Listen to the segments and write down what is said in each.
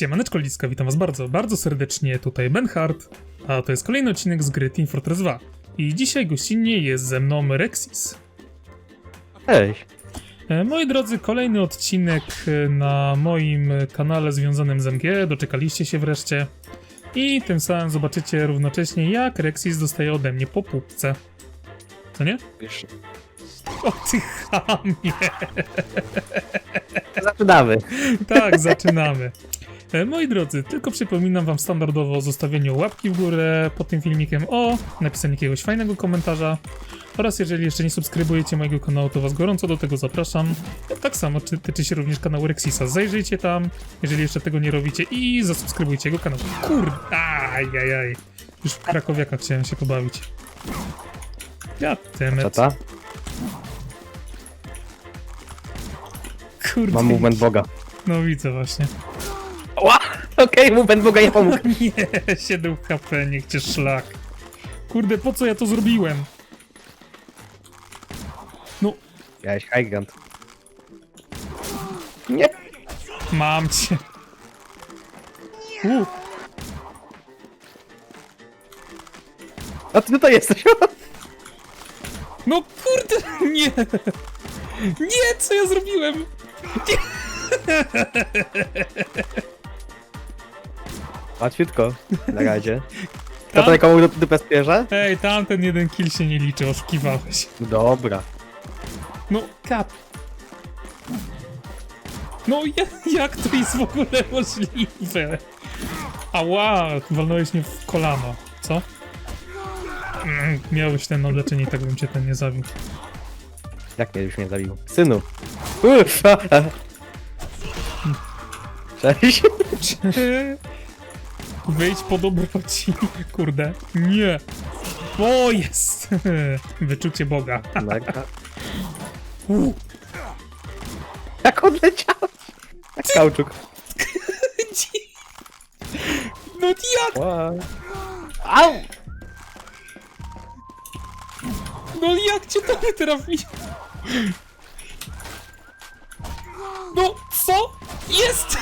Siemaneczko Liska, witam was bardzo, bardzo serdecznie, tutaj Ben Hart, a to jest kolejny odcinek z gry Team Fortress 2. I dzisiaj gościnnie jest ze mną Rexis. Cześć. E, Moi drodzy, kolejny odcinek e, na moim kanale związanym z MG, doczekaliście się wreszcie. I tym samym zobaczycie równocześnie, jak Rexis dostaje ode mnie po pupce. Co nie? Już O ty chamie! zaczynamy. Tak, zaczynamy. E, Moi drodzy, tylko przypominam wam standardowo o zostawieniu łapki w górę pod tym filmikiem, o napisaniu jakiegoś fajnego komentarza oraz jeżeli jeszcze nie subskrybujecie mojego kanału, to was gorąco do tego zapraszam. Tak samo czy, tyczy się również kanału Rexisa. Zajrzyjcie tam, jeżeli jeszcze tego nie robicie i zasubskrybujcie jego kanał. Kurde, ajajaj. Już w Krakowiaka chciałem się pobawić. Ja temet. Kurde. Mam movement Boga. No widzę właśnie. Ła! Okej, movement Boga nie pomógł. Nie, 7 HP, niech cię szlak. Kurde, po co ja to zrobiłem? No, Miałeś high ground. Nie. mam cię. U, A ty tutaj jesteś. no kurde, nie. Nie, co ja zrobiłem? Łatwiutko. Na razie. To Tam, tutaj komu dup- dupę spierze? ej, tamten jeden kill się nie liczy, oszukiwałeś. Dobra. No, kap. No, ja, jak to jest w ogóle możliwe? Ała, walnąłeś mnie w kolano. Co? Mm, miałeś ten na leczenie i tak bym cię ten nie zabił. Jak mnie już mnie zabił? Synu. Uff, a, a. Wyjdź po dobroci. Kurde. Nie. O, jest! Wyczucie Boga. Mega. U, Jak odleciał? Jak kauczuk. No jak? Au! No jak cię to trafi? No, co? Jest!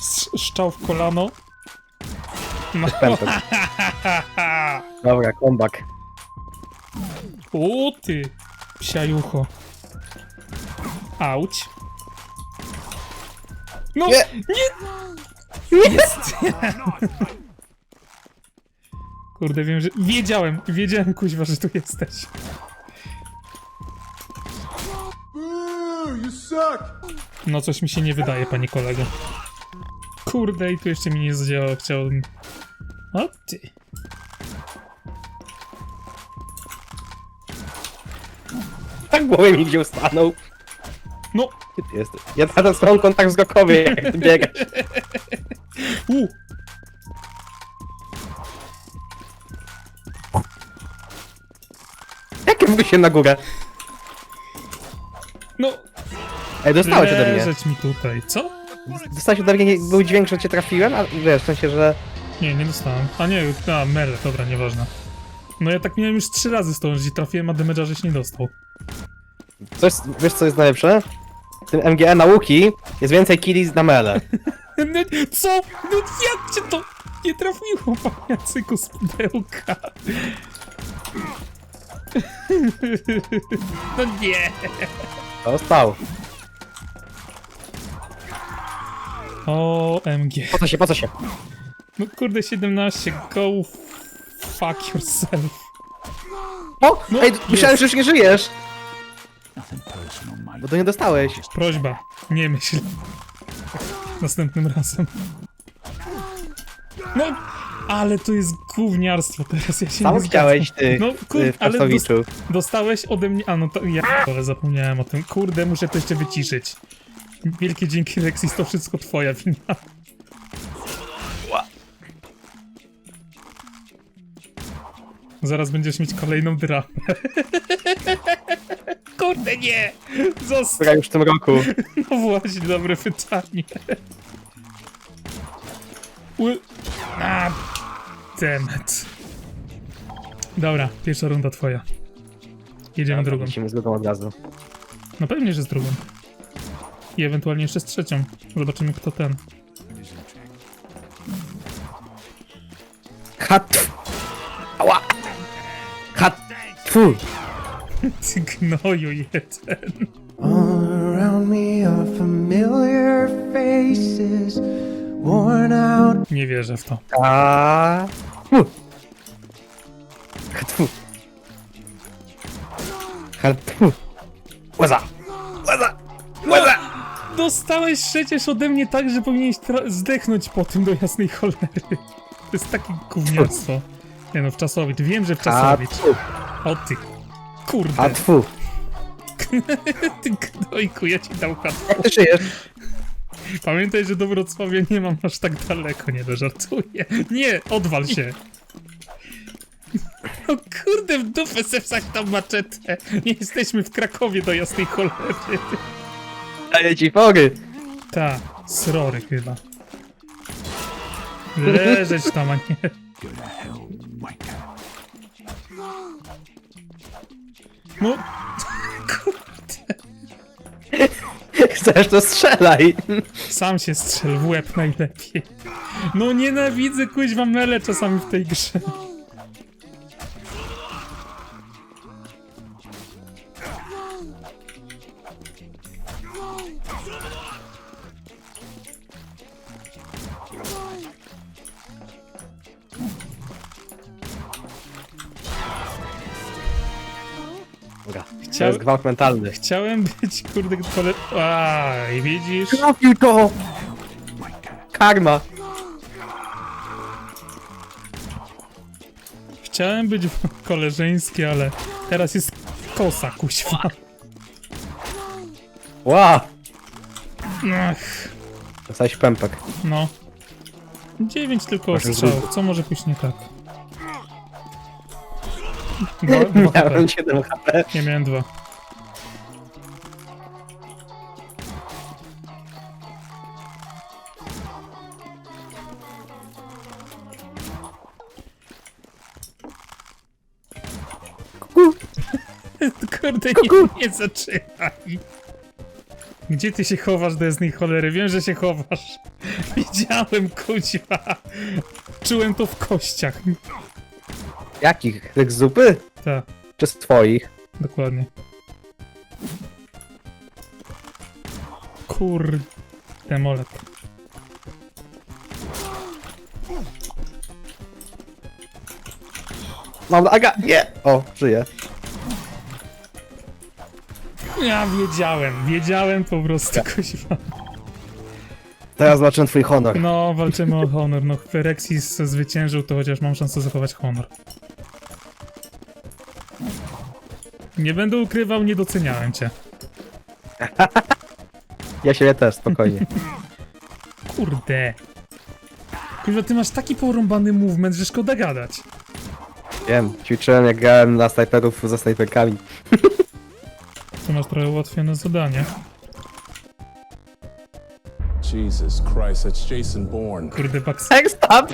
Sz- Szczał w kolano. No. Pępek. Dobra, comeback. O ty, psiajucho. Auć. No, Nie. nie! Jest! Kurde, wiem, że... Wiedziałem, wiedziałem, kuźwa, że tu jesteś. Boo! You suck! No, coś mi się nie wydaje, panie kolego. Kurde, i tu jeszcze mi nie zadziałało, chciałbym... O ty. Tak głowy mi gdzie stanął. No, Gdzie ty jesteś? Ja teraz mam kontakt wzrokowy, jak ty biegasz. u! Jak ja mogę się na górę? Ej, dostałeś ode mnie. leżeć mi tutaj, co? Dostałeś ode mnie, nie- był dźwięk, że cię trafiłem, a wiesz, w sensie, że... Nie, nie dostałem. A nie, a, mele, dobra, nieważne. No ja tak miałem już trzy razy z tą, że trafiłem, a damage'a żeś nie dostał. Coś, wiesz co jest najlepsze? W tym MGE nauki jest więcej killi na mele. No, co? No jak cię to nie trafiło, paniacyku z pudełka? No nie! Dostał. OMG. Po co się, po co się? No kurde, 17, go fuck yourself. O! No, Ej, myślałem, jest. że już nie żyjesz! Bo to nie dostałeś. Prośba, nie myśl. Następnym razem. No, ale to jest gówniarstwo teraz, ja się Sam nie chciałeś, zgadzam. ty, No ty kurde, w ale dos dostałeś ode mnie... A no to ja ale zapomniałem o tym. Kurde, muszę to jeszcze wyciszyć. Wielkie dzięki Rexis, to wszystko twoja wina. Zaraz będziesz mieć kolejną dramę. Kurde, nie! Która już w tym roku. No właśnie, dobre pytanie. Ły... A, temat. Dobra, pierwsza runda twoja. Jedziemy drugą. Lecimy z drugą od razu. No pewnie, że z drugą. I ewentualnie jeszcze z trzecią. Zobaczymy kto ten. Hat. Ała. Hat. Tfu. Ty gnoju jeden. All around me are familiar faces, worn out. Nie wierzę w to. A. Tfu. Tfu. Tfu. Łaza. Łaza. Dostałeś przecież ode mnie tak, że powinieneś zdechnąć po tym do jasnej cholery. To jest takie gówniarstwo. Nie no, w czasowicz. Wiem, że w A czasowicz. tfu. O ty. Kurde. A tfu. Ty gnojku, ja ci dał hat. Jak ty żyjesz? Pamiętaj, że do Wrocławia nie mam aż tak daleko, nie no, żartuję. Nie, odwal się. O kurde, w dupę se tam maczetę. Nie jesteśmy w Krakowie do jasnej cholery. Daję ci fory. Ta, srory chyba. Leżeć tam, a nie... No, Chcesz to strzelaj. sam się strzel w łeb najlepiej. No nienawidzę kuźwa mele czasami w tej grze. To Chciał... jest gwałt mentalny. Chciałem być, kurde, kole... A, i widzisz? Trafił to! Karma. Chciałem być koleżeński, ale teraz jest kosa, kuźwa. Ła! Ach, Dostałeś pępek. no. Dziewięć tylko Może strzałów, co może pójść nie tak? HP. Miałem 7 HP. Nie miałem dwa. Kurde, nie, nie zaczynaj. Gdzie ty się chowasz do jasnej cholery? Wiem, że się chowasz. Widziałem, kuźwa. Czułem to w kościach. Jakich? Tych z zupy? Tak, Czy z twoich? dokładnie. Kurde, molet. Mam Aga! Nie! O, żyję. Ja wiedziałem, wiedziałem po prostu, kuźwa. Teraz zobaczymy twój honor. No, walczymy o honor. No, Ferexis zwyciężył, to chociaż mam szansę zachować honor. Nie będę ukrywał, nie doceniałem cię. Ja siebie też, spokojnie. Kurde. Kurwa, ty masz taki porąbany movement, że szkoda gadać. Wiem, ćwiczyłem jak grałem na snajperów ze snajperkami. Tu masz trochę ułatwione zadanie. Jesus Christ, that's Jason Bourne. Kurde, Bax.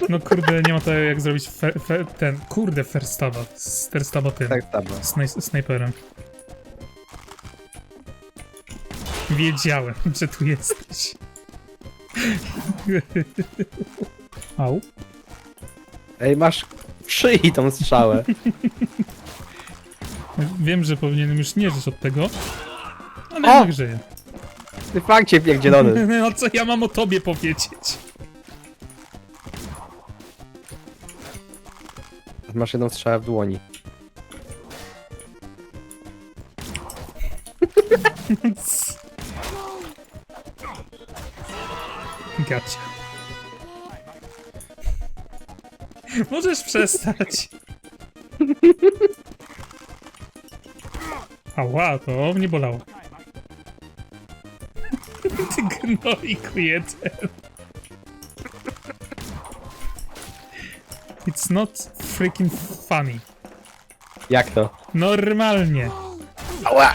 No kurde, nie ma to jak zrobić fe, fe, ten. Kurde, Ferstaba. Tym. Next up. Snaj, snajperem. Wiedziałem, że tu jesteś. Au. Ej, masz w szyi tą strzałę. Wiem, że powinienem już nie żyć od tego, ale O! żyję. Ty fakcie pierdzielony. No co ja mam o tobie powiedzieć? Masz jedną strzałę w dłoni. Gacia. Możesz przestać. Ała, to mnie bolało. Ty gnojku jeden. It's not freaking funny. Jak to? Normalnie. Ała!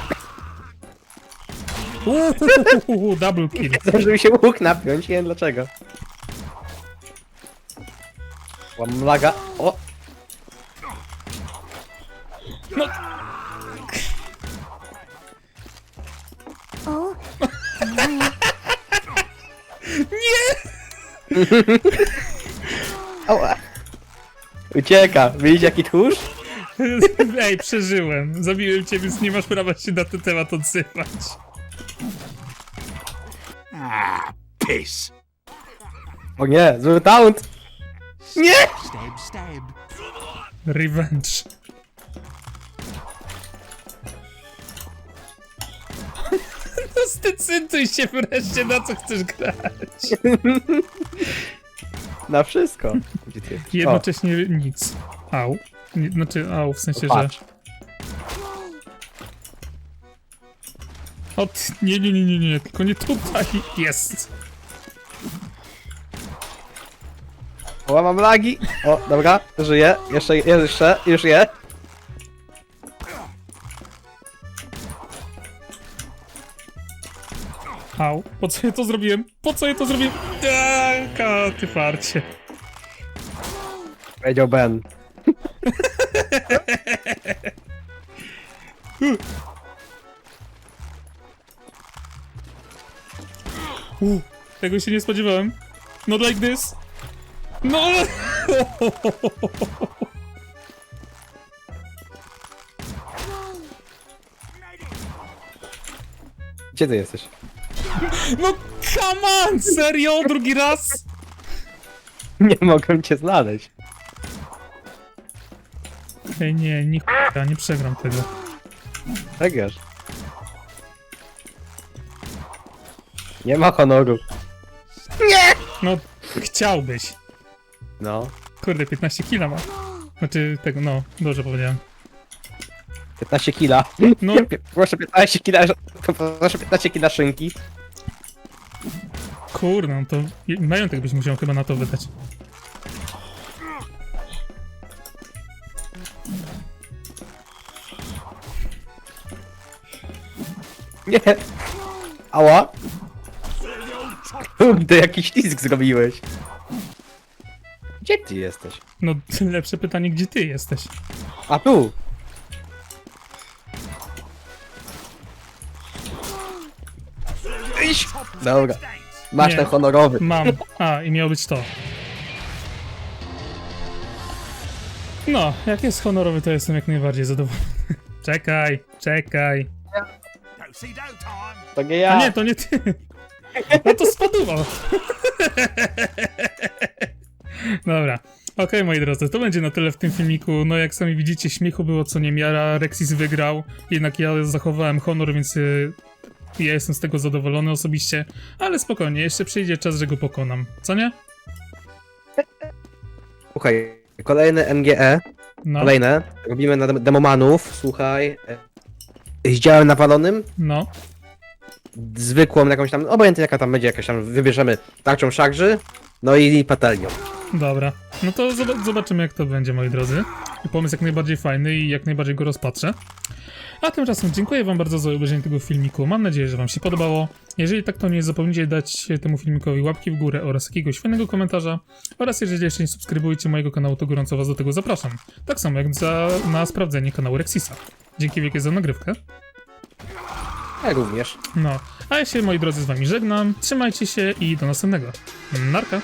Uuu, double kill. Chcę, żeby się łuk napiąć, nie wiem dlaczego. Łam laga. O! Ała. Ucieka. Widzicie jaki tchórz? Ej, przeżyłem. Zabiłem cię, więc nie masz prawa się na ten temat odzywać. Piss. O nie, zły taunt. Nie! Stab, stab. Revenge. Zdecyduj się wreszcie, na co chcesz grać. Na wszystko. Gdzie ty jesteś? O, Jednocześnie nic. Au. Nie, znaczy, au, w sensie, że... patrz. O, ty- nie, nie, nie, nie, nie, tylko nie tutaj. Jest. O, mam lagi. O, dobra, żyję. Jeszcze, jeszcze, już je. Au. Po co ja to zrobiłem? Po co ja to zrobiłem? Taka, ty farcie. Powiedział Ben. U, tego się nie spodziewałem. Not like this. No! Gdzie ty jesteś? No come on! Serio? Drugi raz? Nie mogłem cię znaleźć. Ej, nie, nie ch**a, nie przegram tego. Wiesz. Nie ma honoru. No, chciałbyś. No. Kurde, 15 kila ma. Znaczy, tego, no, dobrze powiedziałem. 15 kila. No, Proszę 15 kila, proszę 15 kila szynki. Kurde, no to majątek byś musiał chyba na to wydać. Nie. Ała. Kurde, jaki ślizg zrobiłeś. Gdzie ty jesteś? No, lepsze pytanie, gdzie ty jesteś? A tu. Dobra. Masz Nie. ten honorowy. Mam. A, i miało być to. No, jak jest honorowy, to jestem jak najbardziej zadowolony. Czekaj, czekaj. Time. To nie ja. A nie, to nie ty. No to spadło. Dobra. Okej, moi drodzy, to będzie na tyle w tym filmiku. No, jak sami widzicie, śmiechu było co niemiara. Rexis wygrał, jednak ja zachowałem honor, więc y, ja jestem z tego zadowolony osobiście. Ale spokojnie, jeszcze przyjdzie czas, że go pokonam. Co nie? Słuchaj, kolejne NGE, No, kolejne. Robimy na dem- demomanów, słuchaj. e, Z działem nawalonym, no. zwykłą jakąś tam, obojętnie jaka tam będzie, jakaś tam, wybierzemy tarczą szarży, no i patelnią. Dobra, no to zob- zobaczymy jak to będzie, moi drodzy. Pomysł jak najbardziej fajny i jak najbardziej go rozpatrzę. A tymczasem dziękuję wam bardzo za obejrzenie tego filmiku. Mam nadzieję, że wam się podobało. Jeżeli tak, to nie zapomnijcie dać temu filmikowi łapki w górę oraz jakiegoś fajnego komentarza. Oraz jeżeli jeszcze nie subskrybujecie mojego kanału, to gorąco was do tego zapraszam. Tak samo jak za, na sprawdzenie kanału Rexisa. Dzięki wielkie za nagrywkę. Ja również. No, a ja się moi drodzy z wami żegnam. Trzymajcie się i do następnego. Narka.